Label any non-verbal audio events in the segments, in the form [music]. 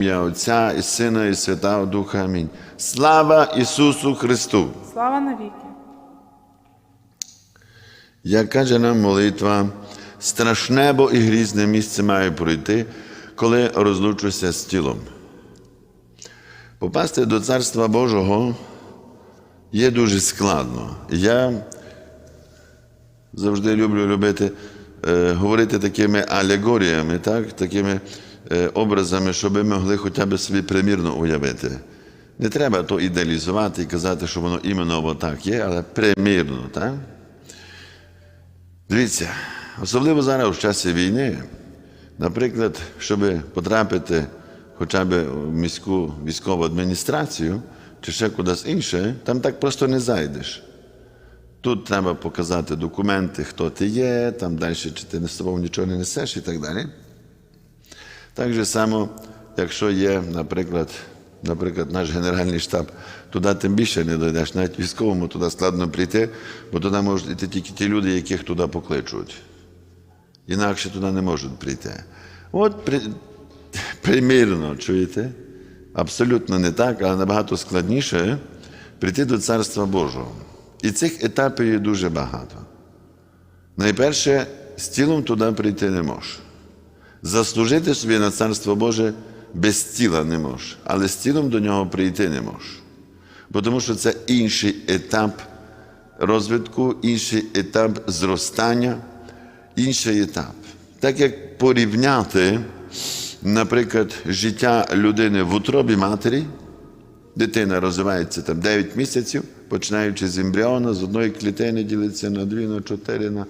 Ім'я Отця і Сина, і Святого Духа. Амінь. Слава Ісусу Христу! Слава навіки! Як каже нам молитва, страшне бо і грізне місце має пройти, коли розлучуся з тілом. Попасти до Царства Божого є дуже складно. Я завжди люблю любити, е, говорити такими алегоріями, так? такими образами, щоб ми могли хоча б собі примірно уявити. Не треба то ідеалізувати і казати, що воно іменно отак є, але примірно. Так? Дивіться, особливо зараз в часі війни, наприклад, щоб потрапити хоча б в міську військову адміністрацію чи ще кудись інше, там так просто не зайдеш. Тут треба показати документи, хто ти є, там далі, чи ти не з собою нічого не несеш і так далі. Так же само, якщо є, наприклад, наприклад, наш Генеральний штаб, туди тим більше не дойдеш. Навіть військовому туди складно прийти, бо туди можуть йти тільки ті люди, яких туди покличуть. Інакше туди не можуть прийти. От при, примірно, чуєте? Абсолютно не так, але набагато складніше прийти до Царства Божого. І цих етапів є дуже багато. Найперше, з тілом туди прийти не можеш. Заслужити собі на Царство Боже без тіла не можеш, але з тілом до нього прийти не можеш. Бо тому що це інший етап розвитку, інший етап зростання, інший етап. Так як порівняти, наприклад, життя людини в утробі матері, дитина розвивається там 9 місяців, починаючи з ембріона, з одної клітини ділиться на дві, на чотири, на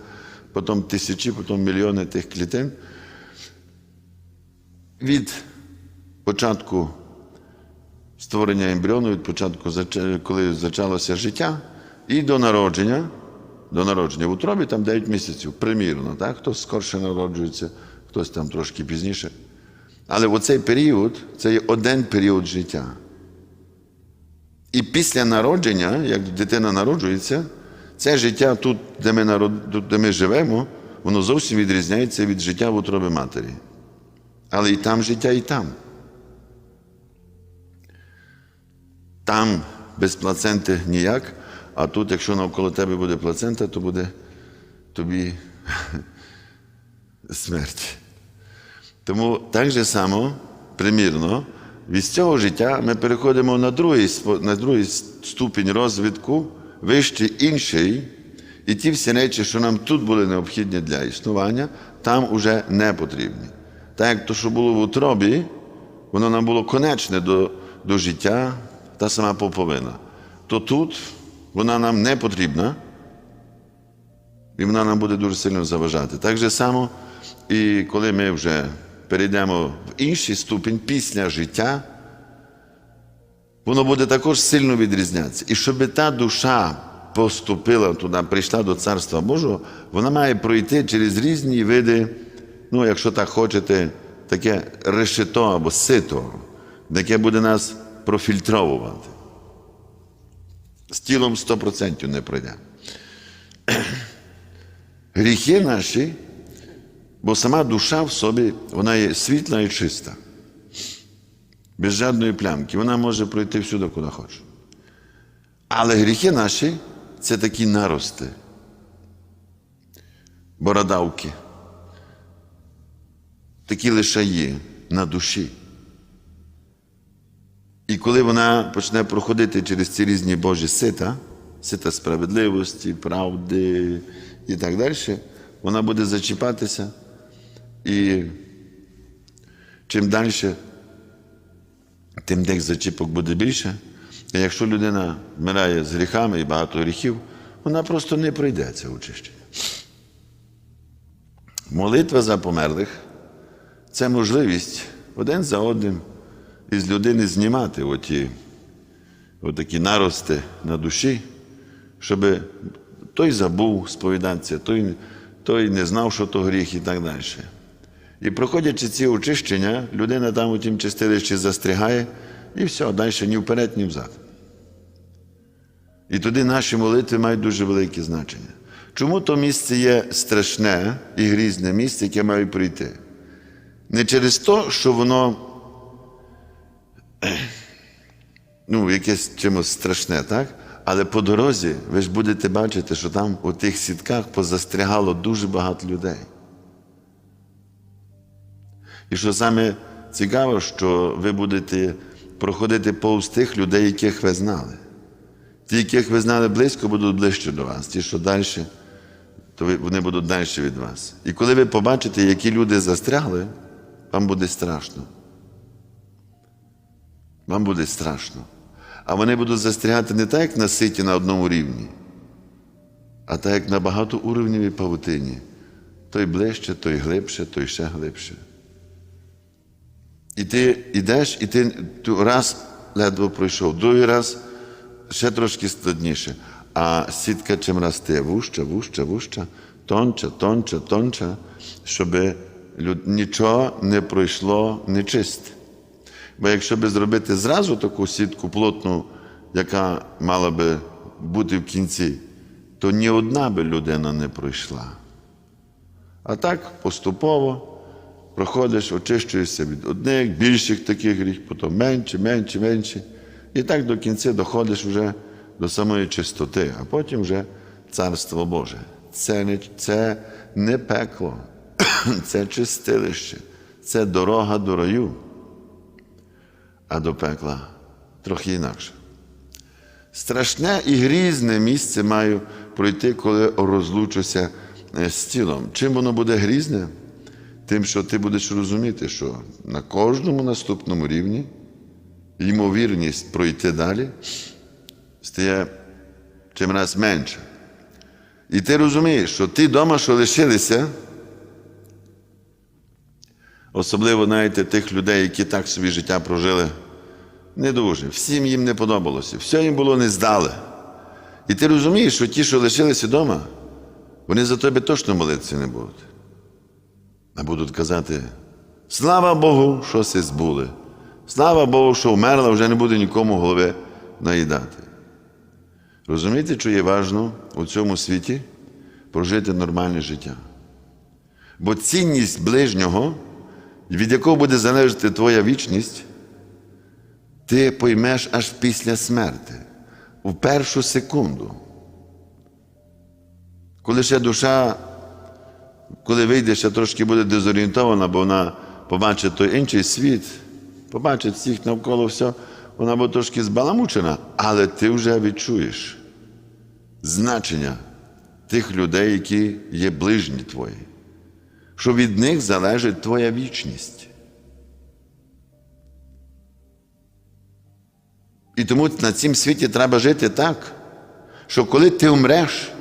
потім тисячі, потім мільйони тих клітин. Від початку створення ембріону, від початку, коли зачалося життя, і до народження, до народження в утробі там 9 місяців, примірно, так? хтось скорше народжується, хтось там трошки пізніше. Але в оцей період це є один період життя. І після народження, як дитина народжується, це життя тут, де ми, народ... тут, де ми живемо, воно зовсім відрізняється від життя в утробі матері. Але і там життя, і там. Там без плаценти ніяк, а тут, якщо навколо тебе буде плацента, то буде тобі смерть. Тому так же само, примірно, від цього життя ми переходимо на другий, на другий ступінь розвитку, вищий інший, і ті всі речі, що нам тут були необхідні для існування, там уже не потрібні. Так як то, що було в утробі, воно нам було конечне до, до життя, та сама поповина. То тут вона нам не потрібна, і вона нам буде дуже сильно заважати. Так же само, і коли ми вже перейдемо в інший ступінь після життя, воно буде також сильно відрізнятися. І щоб та душа поступила туди, прийшла до Царства Божого, вона має пройти через різні види, ну, якщо так хочете, таке решето або сито, яке буде нас профільтровувати. З тілом 100% не пройде. [clears throat] Гріхи наші, бо сама душа в собі, вона є світла і чиста, без жодної плямки. Вона може пройти всюди, куди хоче. Але гріхи наші це такі нарости, бородавки, такі лишаї на душі. І коли вона почне проходити через ці різні Божі сита, сита справедливості, правди і так далі, вона буде зачіпатися. І чим далі, тим тих зачіпок буде більше. І якщо людина вмирає з гріхами і багато гріхів, вона просто не пройде це очищення. Молитва за померлих це можливість один за одним із людини знімати оті, отакі нарости на душі, щоб той забув сповідатися, той, той не знав, що то гріх і так далі. І проходячи ці очищення, людина там у тім чистилищі застрягає, і все, далі ні вперед, ні взад. І тоді наші молитви мають дуже велике значення. Чому то місце є страшне і грізне місце, яке має прийти? Не через те, що воно ну, якесь чимось страшне, так? Але по дорозі ви ж будете бачити, що там у тих сітках позастрягало дуже багато людей. І що саме цікаво, що ви будете проходити повз тих людей, яких ви знали. Ті, яких ви знали близько, будуть ближче до вас. Ті, що далі, то вони будуть далі від вас. І коли ви побачите, які люди застрягли, вам буде страшно. Вам буде страшно. А вони будуть застрягати не так, як на ситі на одному рівні, а так, як на багатоуровневій павутині. Той ближче, той глибше, той ще глибше. І ти йдеш, і ти раз ледве пройшов, другий раз ще трошки складніше. А сітка чим росте вужча, вужча, вужча, тонче, тонче, тонче, щоб люд- нічого не пройшло нечисте. Бо якщо би зробити зразу таку сітку плотну, яка мала би бути в кінці, то ні одна би людина не пройшла. А так поступово проходиш, очищуєшся від одних, більших таких гріх, потім менше, менше, менше. І так до кінця доходиш вже до самої чистоти, а потім вже Царство Боже. Це не, це не пекло, [coughs] це чистилище, це дорога до раю, а до пекла трохи інакше. Страшне і грізне місце маю пройти, коли розлучуся е, з тілом. Чим воно буде грізне? Тим, що ти будеш розуміти, що на кожному наступному рівні ймовірність пройти далі стає чим раз менше. І ти розумієш, що ті дома, що лишилися, особливо знаєте, тих людей, які так собі життя прожили, не дуже. Всім їм не подобалося, все їм було не здале. І ти розумієш, що ті, що лишилися вдома, вони за тебе точно молитися не будуть. А будуть казати: слава Богу, що се збули. Слава Богу, що вмерла, вже не буде нікому голови наїдати. Розумієте, що є важливо у цьому світі прожити нормальне життя? Бо цінність ближнього, від якого буде залежати твоя вічність, ти поймеш аж після смерти, в першу секунду. Коли ще душа коли вийде, ще трошки буде дезорієнтована, бо вона побачить той інший світ, побачить всіх навколо все, вона буде трошки збаламучена, але ти вже відчуєш значення тих людей, які є ближні твої, що від них залежить твоя вічність. І тому на цім світі треба жити так, що коли ти вмреш,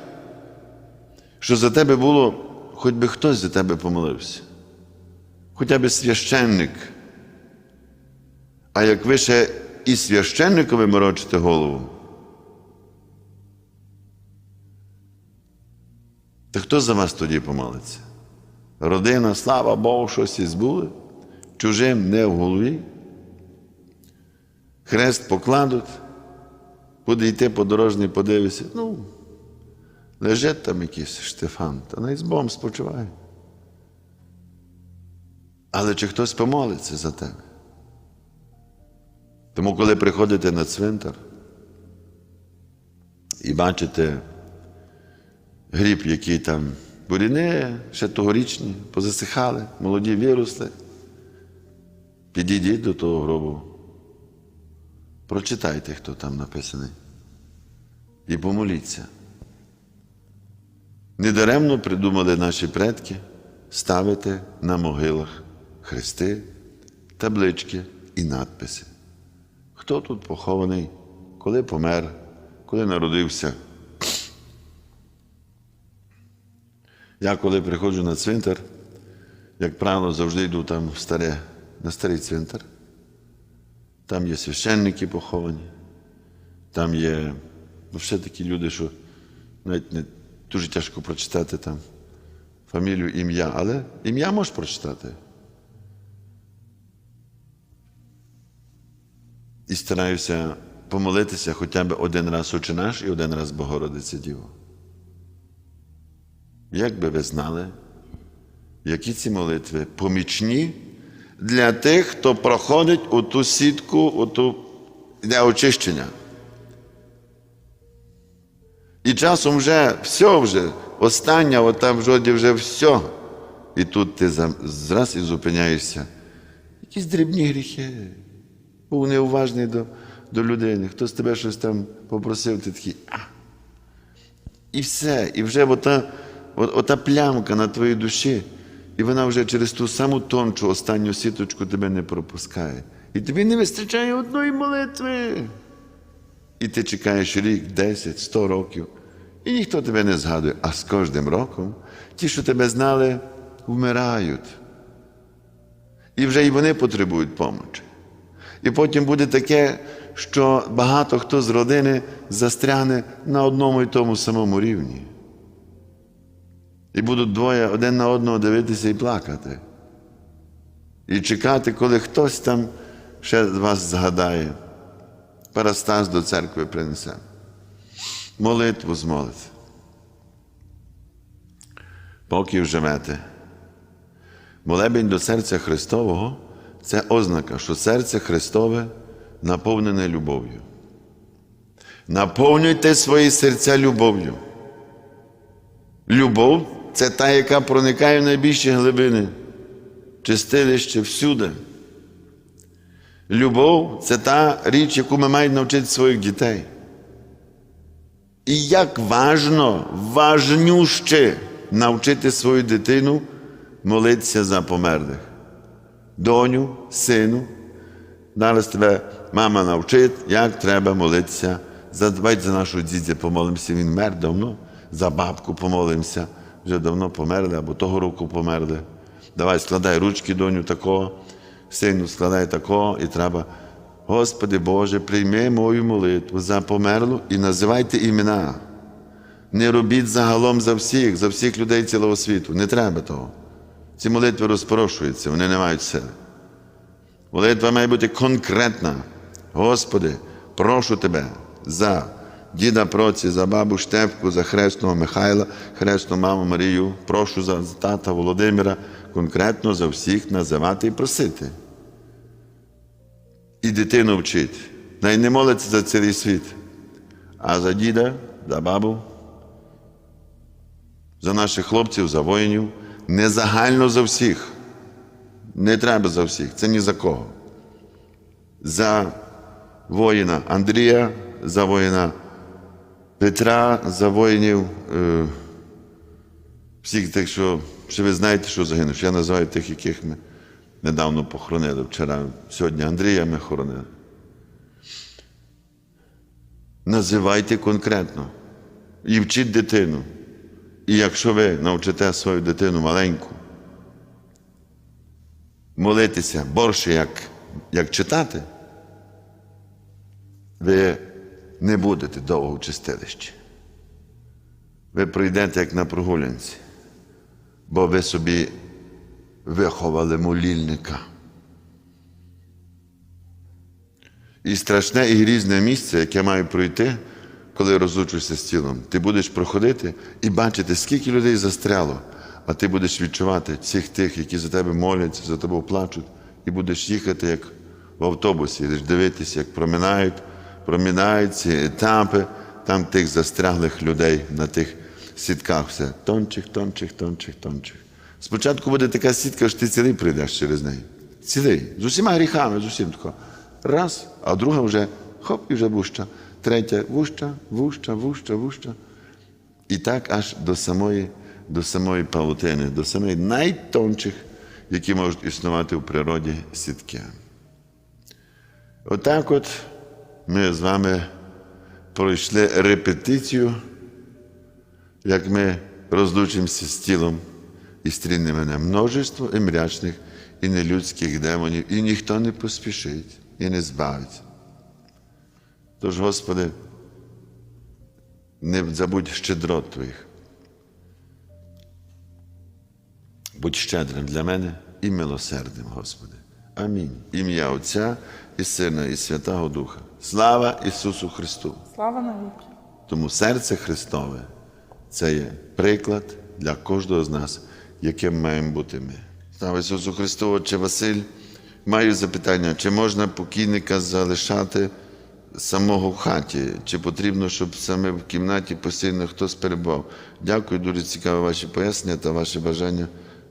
що за тебе було, хоч би хтось за тебе помолився, хоча б священник. А як ви ще і священникові морочите голову, то хто за вас тоді помолиться? Родина, слава Богу, щось і збули, чужим не в голові. Хрест покладуть, буде йти по дорожній, подивися. Ну, лежить там якийсь Штефан, та навіть з Богом спочиває. Але чи хтось помолиться за тебе? Тому, коли приходите на цвинтар і бачите гріб, який там буріни, ще тогорічні, позасихали, молоді виросли, підійдіть до того гробу, прочитайте, хто там написаний, і помоліться. Недаремно придумали наші предки ставити на могилах хрести, таблички і надписи. Хто тут похований, коли помер, коли народився. Я коли приходжу на цвинтар, як правило, завжди йду там в старе, на старий цвинтар. Там є священники поховані, там є ну, все такі люди, що навіть не дуже тяжко прочитати там фамілію, ім'я, але ім'я можеш прочитати. І стараюся помолитися хоча б один раз Отче наш і один раз Богородиця Діво. Як би ви знали, які ці молитви помічні для тих, хто проходить у ту сітку, у ту для очищення. І часом вже все вже, остання, от там вроді вже все. І тут ти за- зраз і зупиняєшся. Якісь дрібні гріхи. Був неуважний до, до людини. Хтось тебе щось там попросив, ти такий. А. І все. І вже ота, от- ота плямка на твоїй душі, і вона вже через ту саму тончу останню сіточку тебе не пропускає. І тобі не вистачає одної молитви. І ти чекаєш рік, 10, 100 років, і ніхто тебе не згадує. А з кожним роком ті, що тебе знали, вмирають. І вже і вони потребують помочі. І потім буде таке, що багато хто з родини застрягне на одному і тому самому рівні. І будуть двоє один на одного дивитися і плакати. І чекати, коли хтось там ще вас згадає. Парастас до церкви принесе. Молитву змолить. Поки живете. Молебень до серця Христового це ознака, що серце Христове наповнене любов'ю. Наповнюйте свої серця любов'ю. Любов це та, яка проникає в найбільші глибини, чистилище всюди. Любов це та річ, яку ми маємо навчити своїх дітей. І як важно, важнюще навчити свою дитину молитися за померлих. Доню, сину, зараз тебе мама навчить, як треба молитися. За, давайте за нашого дідя помолимося, він мер давно, за бабку помолимося, вже давно померли, або того року померли. Давай складай ручки, доню, такого, сину, складай такого, і треба. Господи Боже, прийми мою молитву за померлу і називайте імена. Не робіть загалом за всіх, за всіх людей цілого світу. Не треба того. Ці молитви розпорошуються, вони не мають сили. Молитва має бути конкретна. Господи, прошу Тебе за діда Проці, за бабу Штепку, за хресного Михайла, хресну маму Марію, прошу за тата Володимира, конкретно за всіх називати і просити. І дитину вчить. Най не молиться за цілий світ, а за діда, за бабу, за наших хлопців, за воїнів, не загально за всіх. Не треба за всіх, це ні за кого. За воїна Андрія, за воїна Петра, за воїнів е, всіх тих, що, що ви знаєте, що загинув. Я називаю тих, яких ми недавно похоронили. Вчора, сьогодні Андрія ми хоронили. Називайте конкретно і вчіть дитину. І якщо ви навчите свою дитину маленьку, молитися борше, як, як читати, ви не будете довго в чистилищі. Ви пройдете як на прогулянці, бо ви собі виховали молільника. І страшне і грізне місце, яке маю пройти, коли розлучуся з тілом. Ти будеш проходити і бачити, скільки людей застряло, а ти будеш відчувати всіх тих, які за тебе моляться, за тебе плачуть, і будеш їхати як в автобусі, будеш дивитися, як проминають, проминають ці етапи, там тих застряглих людей на тих сітках все. Тончих, тончих, тончих, тончих. Спочатку буде така сітка, що ти цілий прийдеш через неї. Цілий. З усіма гріхами, з усім тако. Раз, а друга вже хоп, і вже вуща. Третя вуща, вуща, вуща, вуща. І так аж до самої, до самої павутини, до самої найтончих, які можуть існувати в природі сітки. Отак от ми з вами пройшли репетицію, як ми розлучимося з тілом і стріне мене множество і мрячних, і нелюдських демонів, і ніхто не поспішить і не збавиться. Тож, Господи, не забудь щедрот Твоїх. Будь щедрим для мене і милосердним, Господи. Амінь. Ім'я Отця і Сина, і Святого Духа. Слава Ісусу Христу! Слава навіки. Тому серце Христове це є приклад для кожного з нас, яким маємо бути ми. Слава Ісусу Христу, Отче Василь, Маю запитання, чи можна покійника залишати самого в хаті, чи потрібно, щоб саме в кімнаті постійно хтось перебував? Дякую, дуже цікаве ваші пояснення та ваше бажання,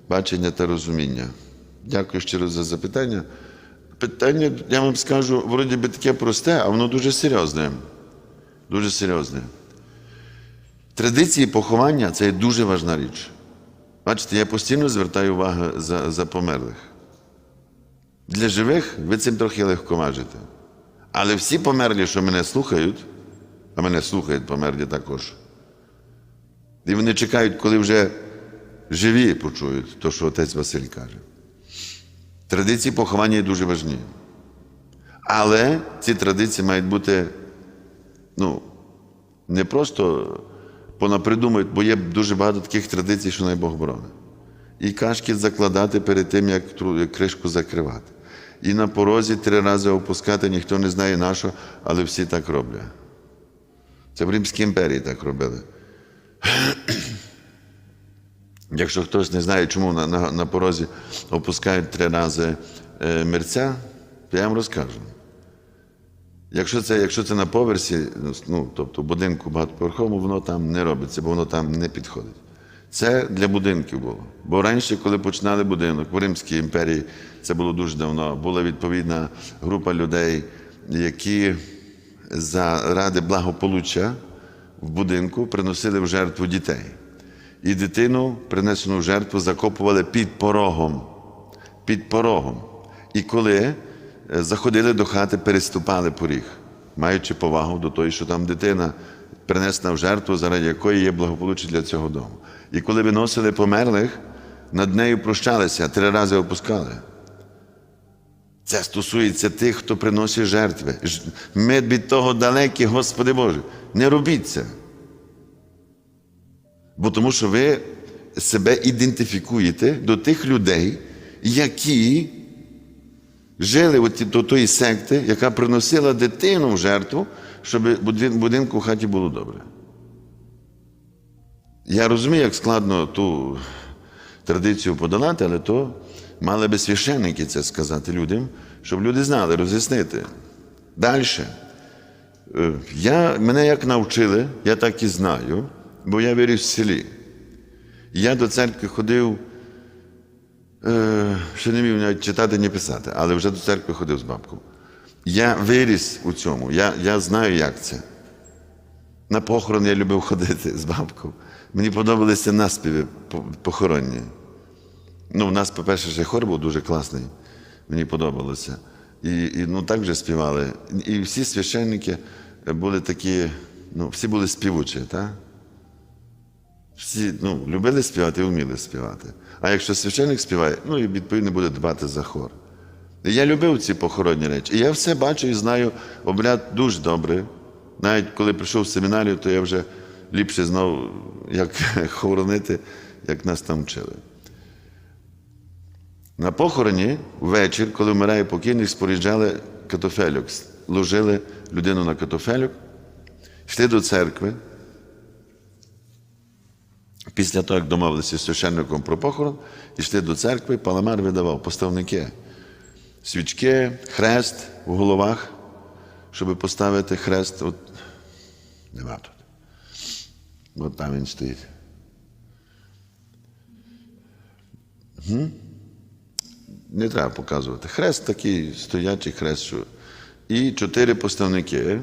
бачення та розуміння. Дякую щиро за запитання. Питання, я вам скажу, вроді би таке просте, а воно дуже серйозне. Дуже серйозне. Традиції поховання це дуже важна річ. Бачите, я постійно звертаю увагу за, за померлих. Для живих ви цим трохи легко важите. Але всі померлі, що мене слухають, а мене слухають померлі також. І вони чекають, коли вже живі почують те, що отець Василь каже. Традиції поховання є дуже важні. Але ці традиції мають бути ну, не просто понапридумують, бо є дуже багато таких традицій, що най Бог борони. І кашки закладати перед тим, як кришку закривати. І на порозі три рази опускати, ніхто не знає на що, але всі так роблять. Це в Римській імперії так робили. Якщо хтось не знає, чому на, на, на порозі опускають три рази е, мерця, то я вам розкажу. Якщо це, якщо це на поверсі, ну, тобто будинку багатоповерховому, воно там не робиться, бо воно там не підходить. Це для будинків було. Бо раніше, коли починали будинок в Римській імперії, це було дуже давно, була відповідна група людей, які заради благополуччя в будинку приносили в жертву дітей. І дитину, принесену в жертву, закопували під порогом. Під порогом. І коли е, заходили до хати, переступали поріг, маючи повагу до того, що там дитина принесена в жертву, заради якої є благополуччя для цього дому. І коли виносили померлих, над нею прощалися, три рази опускали. Це стосується тих, хто приносить жертви. Ми від того далекі, Господи Боже. Не робіть це. Бо тому що ви себе ідентифікуєте до тих людей, які жили от до тої секти, яка приносила дитину в жертву, щоб будинку в хаті було добре. Я розумію, як складно ту традицію подолати, але то мали би священники це сказати людям, щоб люди знали, роз'яснити. Далі. Е, Я, мене як навчили, я так і знаю, бо я виріс в селі. Я до церкви ходив, е, ще не вмів навіть читати, ні писати, але вже до церкви ходив з бабкою. Я виріс у цьому, я, я знаю, як це. На похорон я любив ходити з бабкою. Мені подобалися наспіви похоронні. Ну, у нас, по-перше, ще хор був дуже класний. Мені подобалося. І, і ну, так вже співали. І всі священники були такі, ну, всі були співучі, так? Всі ну, любили співати і вміли співати. А якщо священник співає, ну і відповідно буде дбати за хор. Я любив ці похоронні речі. І я все бачу і знаю обряд дуже добре. Навіть коли прийшов в семінарію, то я вже ліпше знав, як [laughs] хоронити, як нас там вчили. На похороні ввечір, коли вмирає покійник, споряджали катофелюк, ложили людину на катофелюк, йшли до церкви. Після того, як домовилися з священником про похорон, йшли до церкви, паламар видавав поставники, свічки, хрест в головах, щоб поставити хрест. От, нема тут. От там він стоїть. Не треба показувати. Хрест такий стоячий хрест. Що... І чотири поставники.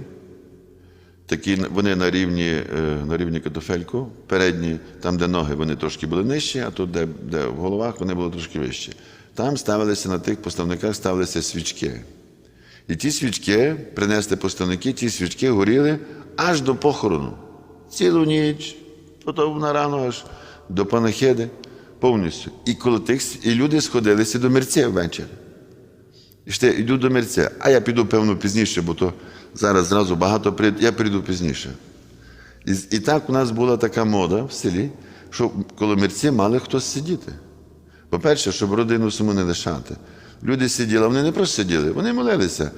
Такі вони на рівні, е, на рівні катофельку, передні, там, де ноги, вони трошки були нижчі, а тут, де, де в головах, вони були трошки вищі. Там ставилися на тих поставниках ставилися свічки. І ті свічки принесли поставники, ті свічки горіли аж до похорону. Цілу ніч, потім на рано аж до панахиди повністю. І коло тих і люди сходилися до мерця ввечері. І ще йду до мерця, а я піду, певно, пізніше, бо то зараз зразу багато прийде, я прийду пізніше. І, і так у нас була така мода в селі, що коло мерці мали хтось сидіти. По-перше, щоб родину саму не лишати. Люди сиділи, вони не просто сиділи, вони молилися.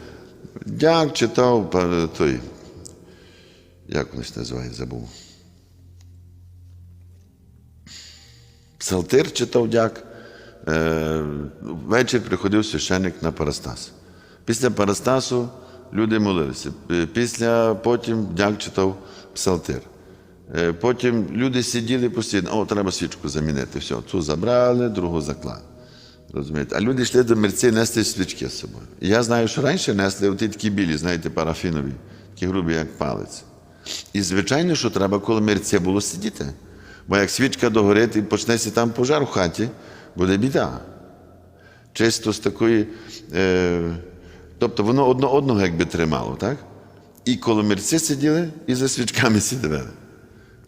Дяк читав той. Як вони називають, забув. Псалтир читав дяк, Е, Ввечері приходив священник на Парастас. Після Парастасу люди молилися. Е, Після потім дяк читав псалтир. Е, Потім люди сиділи постійно, о, треба свічку замінити. Все, цю забрали, другу заклали. Розумієте? А люди йшли до мерці нести свічки з собою. І я знаю, що раніше несли оті такі білі, знаєте, парафінові, такі грубі, як палець. І звичайно, що треба коло мерця було сидіти. Бо як свічка догорить і почнеться там пожар в хаті, буде біда. Чисто з такої. Е, тобто воно одно одного якби тримало, так? І коло мерці сиділи, і за свічками сиділи.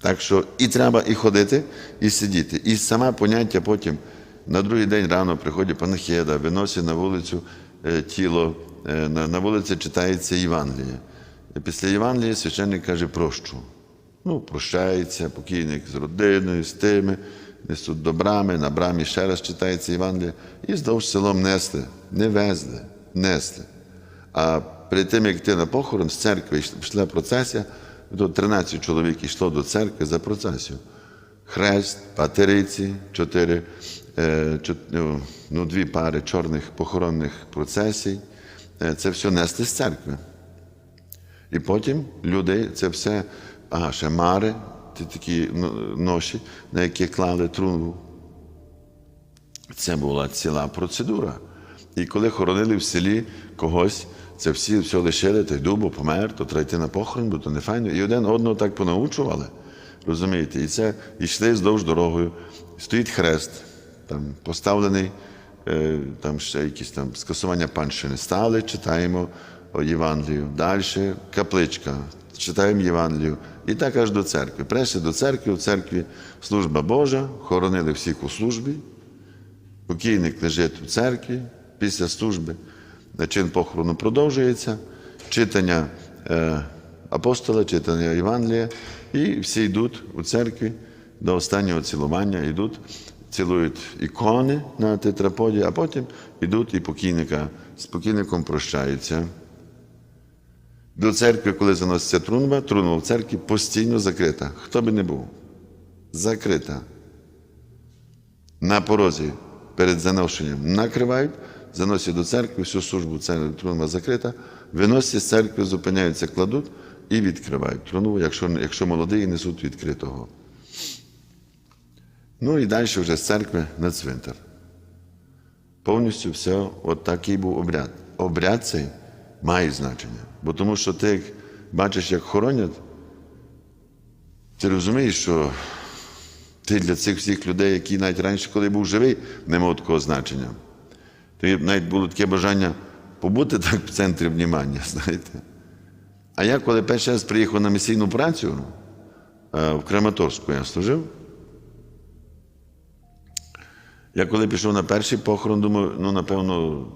Так що і треба і ходити, і сидіти. І саме поняття потім на другий день рано приходить панахіда, виносить на вулицю е, тіло, е, на, на вулиці читається Євангеліє. Після Євангелія священник каже, прощу. Ну, прощається, покійник з родиною, з тими, несуть до брами, на брамі ще раз читається Євангеліє. І здовж селом несли, не везли, несли. А перед тим, як йти на похорон, з церкви йшла- процесія, то 13 чоловік йшло до церкви за процесію. Хрест, патериці, чотири, е, ну, ну, дві пари чорних похоронних процесій. Е, Це все несли з церкви. І потім люди це все, ага, ще мари, ті такі ноші, на які клали труну. Це була ціла процедура. І коли хоронили в селі когось, це всі все лишили, той дубо помер, то треба йти на похорон, бо то не файно. І один одного так понаучували. Розумієте? І це йшли здовж дорогою. Стоїть хрест, там поставлений, е, там ще якісь там скасування панщини. Стали, читаємо Євангелію. Далі капличка, читаємо Євангелію. І так аж до церкви. Прийшли до церкви, в церкві служба Божа, хоронили всіх у службі. Покійник лежить у церкві після служби. Чин похорону продовжується, читання е, апостола, читання Євангелія, і всі йдуть у церкві до останнього цілування, йдуть, цілують ікони на тетраподі, а потім йдуть і покійника з покійником прощаються. До церкви, коли заноситься трунба, трунба в церкві постійно закрита. Хто би не був? Закрита на порозі перед заношенням накривають, заносять до церкви, всю службу труна закрита, виносять з церкви, зупиняються, кладуть і відкривають труну, якщо, якщо молодий, несуть відкритого. Ну і далі вже з церкви на цвинтар. Повністю все, от такий був обряд. Обряд цей має значення. Бо тому що ти як бачиш, як хоронять, ти розумієш, що ти для цих всіх людей, які навіть раніше, коли був живий, не мав такого значення. Тобі навіть було таке бажання побути так в центрі внімання, [laughs] знаєте. А я, коли перший раз приїхав на місійну працю е, в Краматорську, я служив. Я коли пішов на перший похорон, думаю, ну, напевно,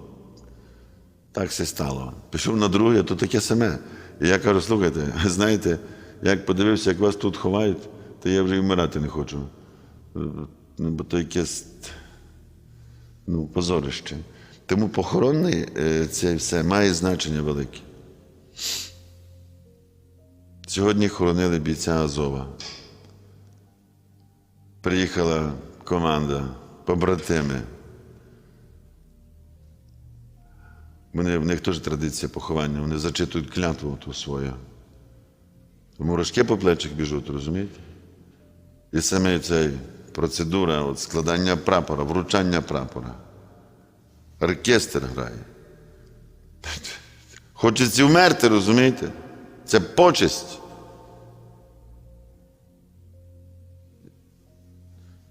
так все стало. Пішов на другий, то таке саме. І я кажу, слухайте, [laughs] знаєте, як подивився, як вас тут ховають, то я вже і вмирати не хочу. Ну, бо то якесь ну, позорище. Тому похоронний е, це все має значення велике. Сьогодні хоронили бійця Азова. Приїхала команда, побратими. Вони, в них теж традиція поховання, вони зачитують клятву ту свою. Мурашки по плечах біжуть, розумієте? І саме ця процедура от складання прапора, вручання прапора. Оркестр грає. Хочеться вмерти, розумієте? Це почесть.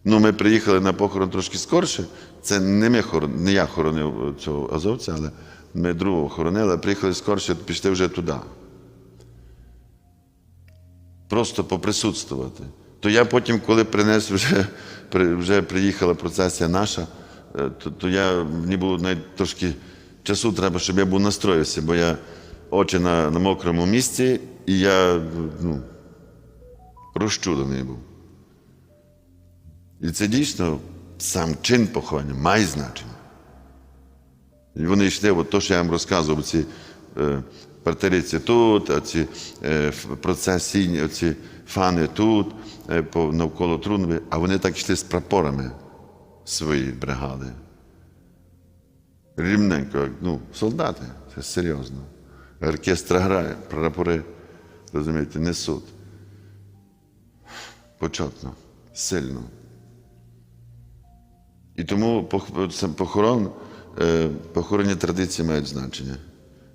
Ну, ми приїхали на похорон трошки скорше. Це не, ми хорон, не я хоронив цього азовця, але ми другого хоронили, а приїхали скорше, пішли вже туди. Просто поприсутствувати. То я потім, коли принес, вже, вже приїхала процесія наша, то, то я, мені було навіть трошки часу треба, щоб я був настроївся, бо я очі на, на мокрому місці, і я ну, розчулений був. І це дійсно сам чин поховання має значення. І вони йшли, от то, що я вам розказував, ці е, партериці тут, а ці е, процесійні, оці фани тут, е, навколо трунви, а вони так йшли з прапорами. Свої бригади. Рівненько, ну, солдати, це серйозно. Оркестр грає, прапори, розумієте, несуть. Почетно, сильно. І тому пох- похорон, е, похоронні традиції мають значення.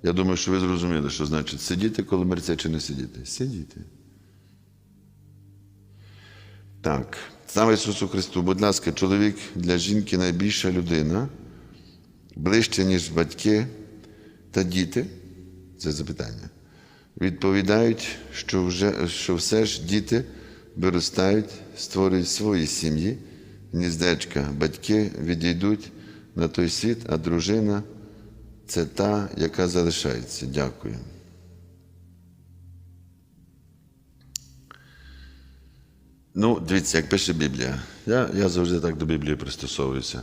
Я думаю, що ви зрозуміли, що значить сидіти коло мерця чи не сидіти. Сидіти. Так. Слава Ісусу Христу, будь ласка, чоловік для жінки найбільша людина, ближче, ніж батьки та діти. Це запитання. Відповідають, що, вже, що все ж діти виростають, створюють свої сім'ї, гніздечка, батьки відійдуть на той світ, а дружина це та, яка залишається. Дякую. Ну, дивіться, як пише Біблія. Я, я завжди так до Біблії пристосовуюся.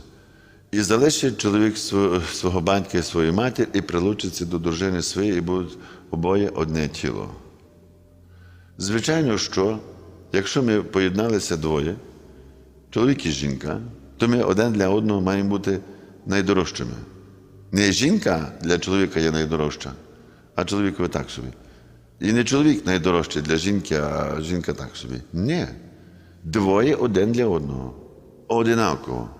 І залишить чоловік свого, батька і свою матір і прилучиться до дружини своєї, і будуть обоє одне тіло. Звичайно, що якщо ми поєдналися двоє, чоловік і жінка, то ми один для одного маємо бути найдорожчими. Не жінка для чоловіка є найдорожча, а чоловікові так собі. І не чоловік найдорожчий для жінки, а жінка так собі. Ні. Двоє один для одного. Одинаково.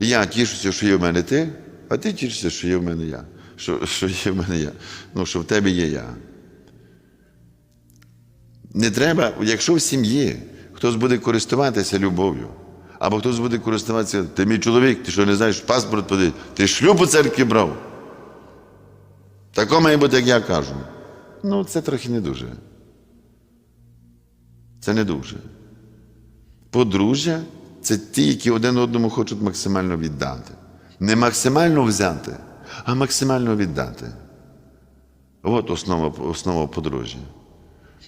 Я тішуся, що є в мене ти, а ти тішишся, що є в мене я. Що, що є в мене я. Ну, що в тебе є я. Не треба, якщо в сім'ї хтось буде користуватися любов'ю, або хтось буде користуватися, ти мій чоловік, ти що не знаєш, паспорт подай, ти шлюб у церкві брав. Тако має бути, як я кажу. Ну, це трохи не дуже. Це не дуже. Подружжя це ті, які один одному хочуть максимально віддати. Не максимально взяти, а максимально віддати. От основа, основа подружжя.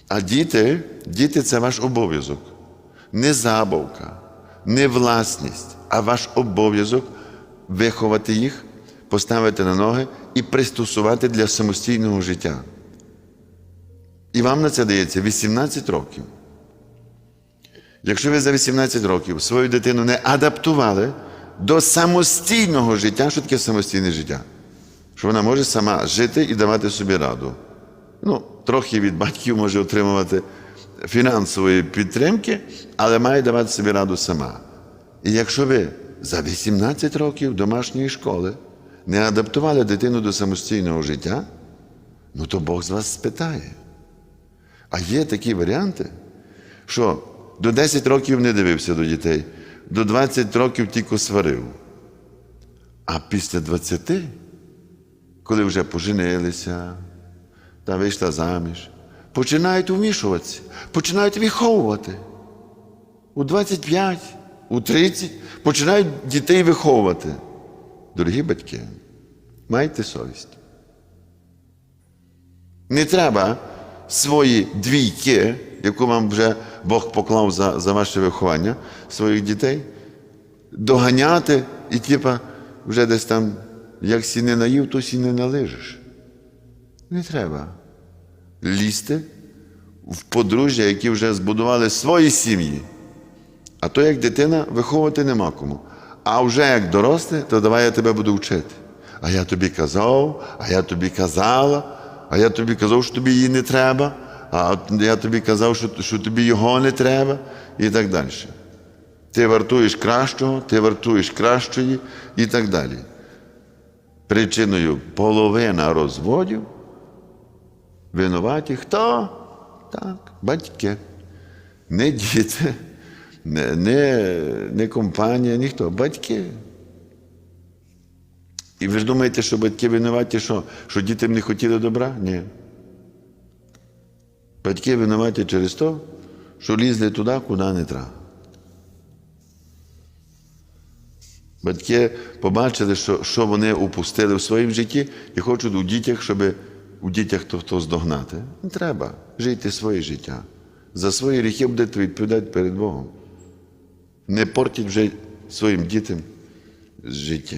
А діти, діти це ваш обов'язок. Не забавка, не власність, а ваш обов'язок виховати їх, поставити на ноги і пристосувати для самостійного життя. І вам на це дається 18 років. Якщо ви за 18 років свою дитину не адаптували до самостійного життя, що таке самостійне життя? Що вона може сама жити і давати собі раду. Ну, трохи від батьків може отримувати фінансової підтримки, але має давати собі раду сама. І якщо ви за 18 років домашньої школи не адаптували дитину до самостійного життя, ну то Бог з вас спитає. А є такі варіанти, що до 10 років не дивився до дітей, до 20 років тільки сварив. А після 20, коли вже поженилися та вийшла заміж, починають вмішуватися, починають виховувати. У 25, у 30 починають дітей виховувати. Дорогі батьки, майте совість. Не треба свої двійки, яку вам вже Бог поклав за, за ваше виховання своїх дітей, доганяти і типа вже десь там, як сі не наїв, то сі не налижиш. Не треба лізти в подружжя, які вже збудували свої сім'ї. А то як дитина виховувати нема кому. А вже як доросле, то давай я тебе буду вчити. А я тобі казав, а я тобі казала, а я тобі казав, що тобі її не треба, а я тобі казав, що, що тобі його не треба, і так далі. Ти вартуєш кращого, ти вартуєш кращої і так далі. Причиною половина розводів винуваті хто? Так, батьки. Не діти, не, не, не компанія, ніхто. Батьки. І ви ж думаєте, що батьки винуваті, що, що дітям не хотіли добра? Ні. Батьки винуваті через те, що лізли туди, куди не треба. Батьки побачили, що, що вони упустили в своєму житті і хочуть у дітях, щоб у дітях то хто здогнати. Не треба. Жийте своє життя. За свої гріхи будете відповідати перед Богом. Не портіть вже своїм дітям життя.